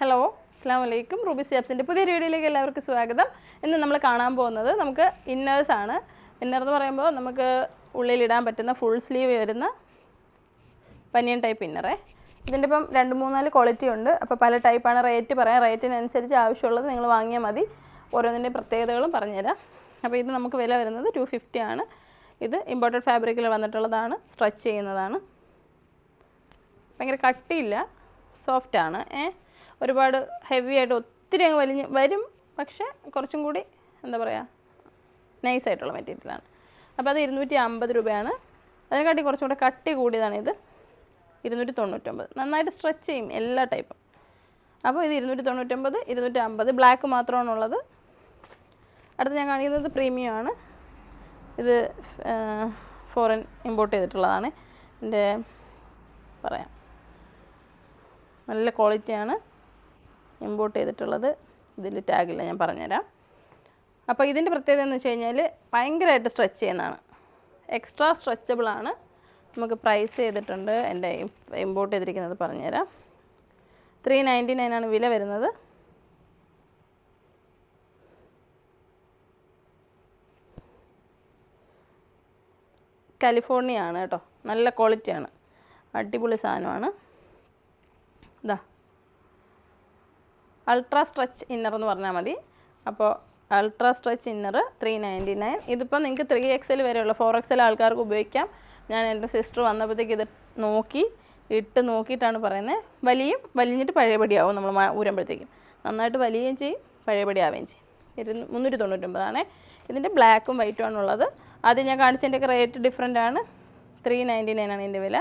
Hello അസ്സാം വലൈക്കും Ruby സിയാബ്സിന്റെ പുതിയ വീഡിയോയിലേക്ക് എല്ലാവർക്കും സ്വാഗതം. ഇന്ന് നമ്മൾ കാണാൻ പോകുന്നത് നമുക്ക് ഇന്നേഴ്സ് ആണ്. ഇന്നർ എന്ന് പറയുമ്പോൾ നമുക്ക് ഉള്ളിലിടാൻ പറ്റുന്ന ഫുൾ സ്ലീവ് വരുന്ന പനിയൻ ടൈപ്പ് ഇന്നറേ ഇതിന്റെ ഇപ്പം രണ്ട് മൂന്നാൽ ക്വാളിറ്റി ഉണ്ട്. അപ്പോൾ പല ടൈപ്പാണ് റേറ്റ് പറയാം. റേറ്റിനനുസരിച്ച് ആവശ്യമുള്ളത് നിങ്ങൾ വാങ്ങിയാൽ മതി. ഓരോന്നിന്റെ പ്രത്യേകതകളും പറഞ്ഞുതരാം. അപ്പോൾ ഇത് നമുക്ക് വില വരുന്നത് ടു ഫിഫ്റ്റി ആണ്. ഇത് ഇമ്പോർട്ടഡ് ഫാബ്രിക്കിൽ വന്നിട്ടുള്ളതാണ്. സ്ട്രെച്ച് ചെയ്യുന്നതാണ്. ഭയങ്കര കട്ടിയില്ല. സോഫ്റ്റാണ് ഏ. ഒരുപാട് ഹെവി ആയിട്ട് ഒത്തിരി അങ്ങ് വലിഞ്ഞ് വരും. പക്ഷേ കുറച്ചും കൂടി എന്താ പറയുക നൈസായിട്ടുള്ള മെറ്റീരിയലാണ് അപ്പോൾ അത് ഇരുന്നൂറ്റി അമ്പത് രൂപയാണ്. അതിനെക്കാട്ടി കുറച്ചും കൂടെ കട്ടി കൂടിയതാണ് ഇത്. ഇരുന്നൂറ്റി തൊണ്ണൂറ്റൊമ്പത് നന്നായിട്ട് സ്ട്രെച്ച് ചെയ്യും എല്ലാ ടൈപ്പും അപ്പോൾ ഇത് ഇരുന്നൂറ്റി തൊണ്ണൂറ്റൊമ്പത് ഇരുന്നൂറ്റി അമ്പത് ബ്ലാക്ക് മാത്രമാണുള്ളത്. അടുത്ത് ഞാൻ കാണിക്കുന്നത് പ്രീമിയം ആണ്. ഇത് ഫോറിൻ ഇമ്പോർട്ട് ചെയ്തിട്ടുള്ളതാണ്. എന്റെ പറയാം. നല്ല ക്വാളിറ്റിയാണ് ഇമ്പോർട്ട് ചെയ്തിട്ടുള്ളത് ഇതിൽ ടാഗില്ല ഞാൻ പറഞ്ഞുതരാം. അപ്പോൾ ഇതിന്റെ പ്രത്യേകത എന്ന് വെച്ച് കഴിഞ്ഞാൽ ഭയങ്കരമായിട്ട് സ്ട്രെച്ച് ചെയ്യുന്നതാണ്. എക്സ്ട്രാ സ്ട്രെച്ചബിൾ ആണ്. നമുക്ക് പ്രൈസ് ചെയ്തിട്ടുണ്ട് എന്റെ ഇമ്പോർട്ട് ചെയ്തിരിക്കുന്നത് പറഞ്ഞുതരാം. ത്രീ നയന്റി നയൻ ആണ് വില വരുന്നത്. കാലിഫോർണിയ ആണ് കേട്ടോ. നല്ല ക്വാളിറ്റിയാണ് അടിപൊളി സാധനമാണ്. ഇതാ അൾട്രാ സ്ട്രെച്ച് ഇന്നർ എന്ന് പറഞ്ഞാൽ മതി. അപ്പോൾ ultra stretch inner three ninety nine ഇതിപ്പോൾ നിങ്ങൾക്ക് ത്രീ എക്സൽ വരെയുള്ള ഫോർ എക്സൽ ആൾക്കാർക്ക് ഉപയോഗിക്കാം. ഞാൻ എന്റെ സിസ്റ്റർ വന്നപ്പോഴത്തേക്ക് ഇത് നോക്കി ഇട്ട് നോക്കിയിട്ടാണ് പറയുന്നത് വലിയും വലിഞ്ഞിട്ട് പഴയപടിയാവും നമ്മൾ ഊരുമ്പോഴത്തേക്കും. നന്നായിട്ട് വലിയുകയും ചെയ്യും പഴയപടി ആവുകയും ചെയ്യും ഇരുന്ന് മുന്നൂറ്റി തൊണ്ണൂറ്റൊമ്പതാണേ ഇതിന്റെ ബ്ലാക്കും വൈറ്റും ആണുള്ളത് ആദ്യം ഞാൻ കാണിച്ചതിന്റെയൊക്കെ റേറ്റ് ഡിഫറെന്റ് ആണ്. ത്രീ നയന്റി നയൻ ആണ് ഇതിന്റെ വില.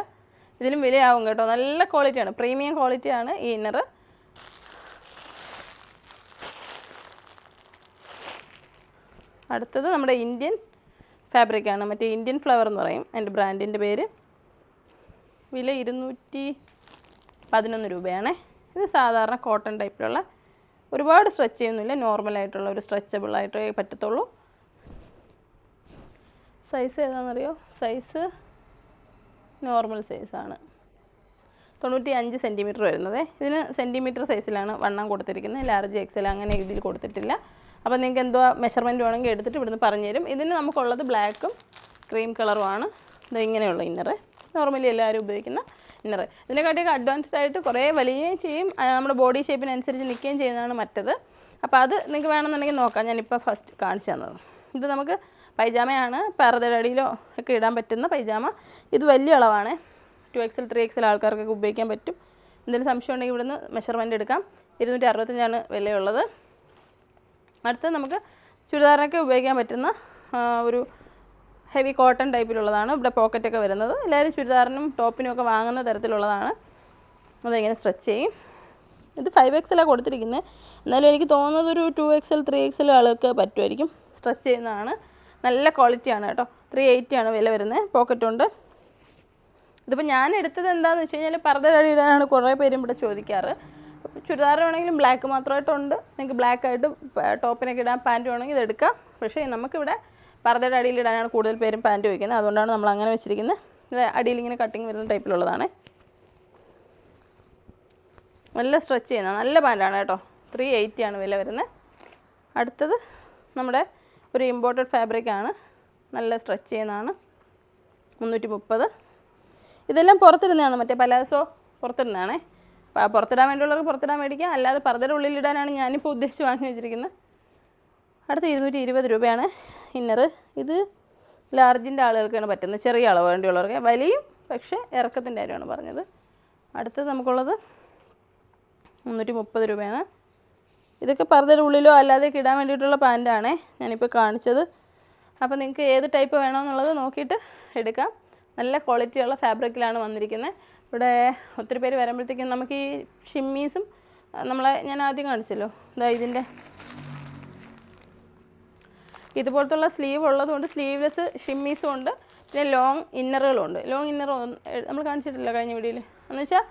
ഇതിലും വിലയാവും കേട്ടോ. നല്ല ക്വാളിറ്റിയാണ് പ്രീമിയം ക്വാളിറ്റിയാണ് ഈ ഇന്നർ അടുത്തത് നമ്മുടെ ഇന്ത്യൻ ഫാബ്രിക്കാണ്. മറ്റേ ഇന്ത്യൻ ഫ്ലവർ എന്ന് പറയും. എന്റെ ബ്രാൻഡിന്റെ പേര്. വില ഇരുന്നൂറ്റി പതിനൊന്ന് രൂപയാണേ. ഇത് സാധാരണ കോട്ടൺ ടൈപ്പിലുള്ള ഒരുപാട് സ്ട്രെച്ച് ചെയ്യുന്നില്ല. നോർമലായിട്ടുള്ള ഒരു സ്ട്രെച്ചബിൾ ആയിട്ടേ പറ്റത്തുള്ളൂ. സൈസ് ഏതാണെന്നറിയോ? സൈസ് നോർമൽ സൈസാണ് തൊണ്ണൂറ്റി അഞ്ച് സെന്റിമീറ്റർ വരുന്നത്. ഇതിന് സെന്റിമീറ്റർ സൈസിലാണ് വണ്ണം കൊടുത്തിരിക്കുന്നത്. ലാർജ് എക്സൽ അങ്ങനെ ഇതിൽ കൊടുത്തിട്ടില്ല. അപ്പോൾ നിങ്ങൾക്ക് എന്തോ മെഷർമെന്റ് വേണമെങ്കിൽ എടുത്തിട്ട് ഇവിടുന്ന് പറഞ്ഞു തരും ഇതിന് നമുക്കുള്ളത് ബ്ലാക്കും ക്രീം കളറുമാണ് ഇത് ഇങ്ങനെയുള്ള ഇന്നറ് നോർമലി എല്ലാവരും ഉപയോഗിക്കുന്ന ഇന്നറ് ഇതിനെക്കാട്ടിയൊക്കെ അഡ്വാൻസ്ഡ് ആയിട്ട് കുറേ വലിയുകയും ചെയ്യും. നമ്മുടെ ബോഡി ഷേപ്പിനനുസരിച്ച് നിൽക്കുകയും ചെയ്യുന്നതാണ് മറ്റത്. അപ്പോൾ അത് നിങ്ങൾക്ക് വേണമെന്നുണ്ടെങ്കിൽ നോക്കാം. ഞാനിപ്പോൾ ഫസ്റ്റ് കാണിച്ചു തന്നത്. ഇത് നമുക്ക് പൈജാമയാണ്. അടിയിലോ ഒക്കെ ഇടാൻ പറ്റുന്ന പൈജാമ. ഇത് വലിയ അളവാണ്. ടു എക്സൽ ത്രീ എക്സൽ ആൾക്കാർക്കൊക്കെ ഉപയോഗിക്കാൻ പറ്റും. എന്തെങ്കിലും സംശയം ഉണ്ടെങ്കിൽ ഇവിടുന്ന് മെഷർമെന്റ് എടുക്കാം. ഇരുന്നൂറ്റി അറുപത്തഞ്ചാണ് വിലയുള്ളത്. അടുത്ത് നമുക്ക് ചുരിദാറിനൊക്കെ ഉപയോഗിക്കാൻ പറ്റുന്ന ഒരു ഹെവി കോട്ടൺ ടൈപ്പിലുള്ളതാണ് ഇവിടെ പോക്കറ്റൊക്കെ വരുന്നത്. എല്ലാവരും ചുരിദാറിനും ടോപ്പിനും ഒക്കെ വാങ്ങുന്ന തരത്തിലുള്ളതാണ്. അതിങ്ങനെ സ്ട്രെച്ച് ചെയ്യും. ഇത് ഫൈവ് എക്സലാണ് കൊടുത്തിരിക്കുന്നത് എന്നാലും എനിക്ക് തോന്നുന്നത് ഒരു ടു എക്സൽ ത്രീ എക്സൽ ആൾക്ക് പറ്റുമായിരിക്കും. സ്ട്രെച്ച് ചെയ്യുന്നതാണ്. നല്ല ക്വാളിറ്റിയാണ് കേട്ടോ. ത്രീ എയ്റ്റി ആണ് വില വരുന്നത്. പോക്കറ്റുണ്ട് ഇതിപ്പോൾ ഞാൻ എടുത്തത് എന്താണെന്ന് വെച്ച് കഴിഞ്ഞാൽ ഇടാനാണ് കുറേ പേരും ഇവിടെ ചോദിക്കാറ്. വേണമെങ്കിലും ബ്ലാക്ക് മാത്രമായിട്ടുണ്ട്. നിങ്ങൾക്ക് ബ്ലാക്ക് ആയിട്ട് ടോപ്പിനൊക്കെ ഇടാൻ പാന്റ് വേണമെങ്കിൽ ഇത് എടുക്കാം. പക്ഷേ നമുക്കിവിടെ പർദ്ദയുടെ അടിയിൽ ഇടാനാണ് കൂടുതൽ പേരും പാന്റ് വയ്ക്കുന്നത് അതുകൊണ്ടാണ് നമ്മൾ അങ്ങനെ വെച്ചിരിക്കുന്നത്. ഇത് അടിയിൽ ഇങ്ങനെ കട്ടിങ് വരുന്ന ടൈപ്പിലുള്ളതാണ് നല്ല സ്ട്രെച്ച് ചെയ്യുന്ന നല്ല പാന്റാണ് കേട്ടോ. ത്രീ എയ്റ്റി ആണ് വില വരുന്നത്. അടുത്തത് നമ്മുടെ ഒരു ഇമ്പോർട്ടഡ് ഫാബ്രിക്കാണ് നല്ല സ്ട്രെച്ച് ചെയ്യുന്നതാണ്. മുന്നൂറ്റി മുപ്പത് ഇതെല്ലാം പുറത്തിടുന്നതാണ്? മറ്റേ പലാസോ പുറത്തിടുന്നതാണേ? പുറത്തിടാൻ വേണ്ടിയുള്ളവർക്ക് പുറത്തിടാൻ മേടിക്കാം. അല്ലാതെ പർദ്ദയുടെ ഉള്ളിലിടാനാണ് ഞാനിപ്പോൾ ഉദ്ദേശിച്ച് വാങ്ങി വെച്ചിരിക്കുന്നത്. അടുത്ത ഇരുന്നൂറ്റി ഇരുപത് രൂപയാണ് ഇന്നർ ഇത് ലാർജിന്റെ ആളുകൾക്കാണ് പറ്റുന്നത്. ചെറിയ അളവ് വേണ്ടിയുള്ളവർക്ക്. വലിയും പക്ഷേ ഇറക്കത്തിന്റെ കാര്യമാണ് പറഞ്ഞത്. അടുത്തത് നമുക്കുള്ളത് മുന്നൂറ്റി മുപ്പത് രൂപയാണ്. ഇതൊക്കെ പർദ്ദയുടെ ഉള്ളിലോ അല്ലാതെ ഇടാൻ വേണ്ടിയിട്ടുള്ള പാന്റാണേ ഞാനിപ്പോൾ കാണിച്ചത്. അപ്പോൾ നിങ്ങൾക്ക് ഏത് ടൈപ്പ് വേണമെന്നുള്ളത് നോക്കിയിട്ട് എടുക്കാം. നല്ല ക്വാളിറ്റിയുള്ള ഫാബ്രിക്കിലാണ് വന്നിരിക്കുന്നത്. ഇവിടെ ഒത്തിരി പേര് വരുമ്പോഴത്തേക്കും നമുക്ക് ഈ ഷിമ്മീസും നമ്മളെ ഞാൻ ആദ്യം കാണിച്ചല്ലോ. ഇതാ ഇതിന്റെ ഇതുപോലത്തുള്ള സ്ലീവ് ഉള്ളതുകൊണ്ട് സ്ലീവ്ലെസ് ഷിമ്മീസും ഉണ്ട്. പിന്നെ ലോങ് ഇന്നറുകളും ഉണ്ട് ലോങ് ഇന്നർ നമ്മൾ കാണിച്ചിട്ടില്ല കഴിഞ്ഞ വീഡിയോയിൽ. എന്ന് വെച്ചാൽ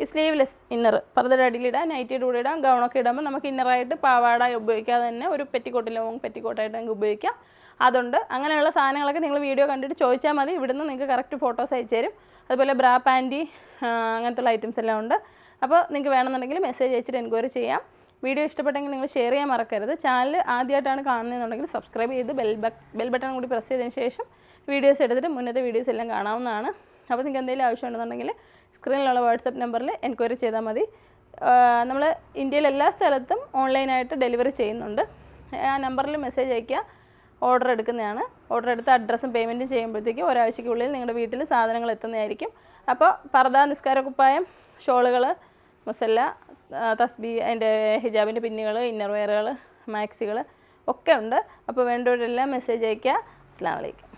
ഈ സ്ലീവ്ലെസ് ഇന്നർ പർദ്ദയുടെ അടിയിലിടാം നൈറ്റിയുടെ കൂടെ ഇടാം ഗൗണൊക്കെ ഇടുമ്പോൾ നമുക്ക് ഇന്നറായിട്ട് പാവാട ഉപയോഗിക്കാതെ തന്നെ ഒരു പെറ്റിക്കോട്ട് ലോങ് പെറ്റിക്കോട്ടായിട്ട് നമുക്ക് ഉപയോഗിക്കാം. അതുണ്ട്. അങ്ങനെയുള്ള സാധനങ്ങളൊക്കെ നിങ്ങൾ വീഡിയോ കണ്ടിട്ട് ചോദിച്ചാൽ മതി. ഇവിടുന്ന് നിങ്ങൾക്ക് കറക്റ്റ് ഫോട്ടോസ് അയച്ചു തരും. അതുപോലെ ബ്രാ പാന്റി അങ്ങനത്തെ ഐറ്റംസ് എല്ലാം ഉണ്ട്. അപ്പോൾ നിങ്ങൾക്ക് വേണമെന്നുണ്ടെങ്കിൽ മെസ്സേജ് അയച്ചിട്ട് എൻക്വയറി ചെയ്യാം. വീഡിയോ ഇഷ്ടപ്പെട്ടെങ്കിൽ നിങ്ങൾ ഷെയർ ചെയ്യാൻ മറക്കരുത്. ചാനൽ ആദ്യമായിട്ടാണ് കാണുന്നതെന്നുണ്ടെങ്കിൽ സബ്സ്ക്രൈബ് ചെയ്ത് ബെൽ ബെൽ ബട്ടൺ കൂടി പ്രസ് ചെയ്തതിന് ശേഷം വീഡിയോസ് എടുത്തിട്ട് മുന്നത്തെ വീഡിയോസ് എല്ലാം കാണാവുന്നതാണ്. അപ്പോൾ നിങ്ങൾക്ക് എന്തെങ്കിലും ആവശ്യമുണ്ടെന്നുണ്ടെങ്കിൽ സ്ക്രീനിലുള്ള വാട്സപ്പ് നമ്പറിൽ എൻക്വയറി ചെയ്താൽ മതി. നമ്മൾ ഇന്ത്യയിലെല്ലാ സ്ഥലത്തും ഓൺലൈനായിട്ട് ഡെലിവറി ചെയ്യുന്നുണ്ട്. ആ നമ്പറിൽ മെസ്സേജ് അയയ്ക്കുക. ഓർഡർ എടുക്കുന്നതാണ്. ഓർഡർ എടുത്ത് അഡ്രസ്സും പേയ്മെന്റും ചെയ്യുമ്പോഴത്തേക്കും ഒരാഴ്ചയ്ക്കുള്ളിൽ നിങ്ങളുടെ വീട്ടിൽ സാധനങ്ങൾ എത്തുന്നതായിരിക്കും. അപ്പോൾ പർദ നിസ്കാര കുപ്പായം ഷോളുകൾ മുസല്ല തസ്ബി അതിന്റെ ഹിജാബിന്റെ പിന്നുകൾ ഇന്നർ വെയറുകൾ മാക്സികൾ ഒക്കെ ഉണ്ട്. അപ്പോൾ വേണ്ടവരെല്ലാം മെസ്സേജ് അയയ്ക്കുക. അസ്സാം വലൈക്കും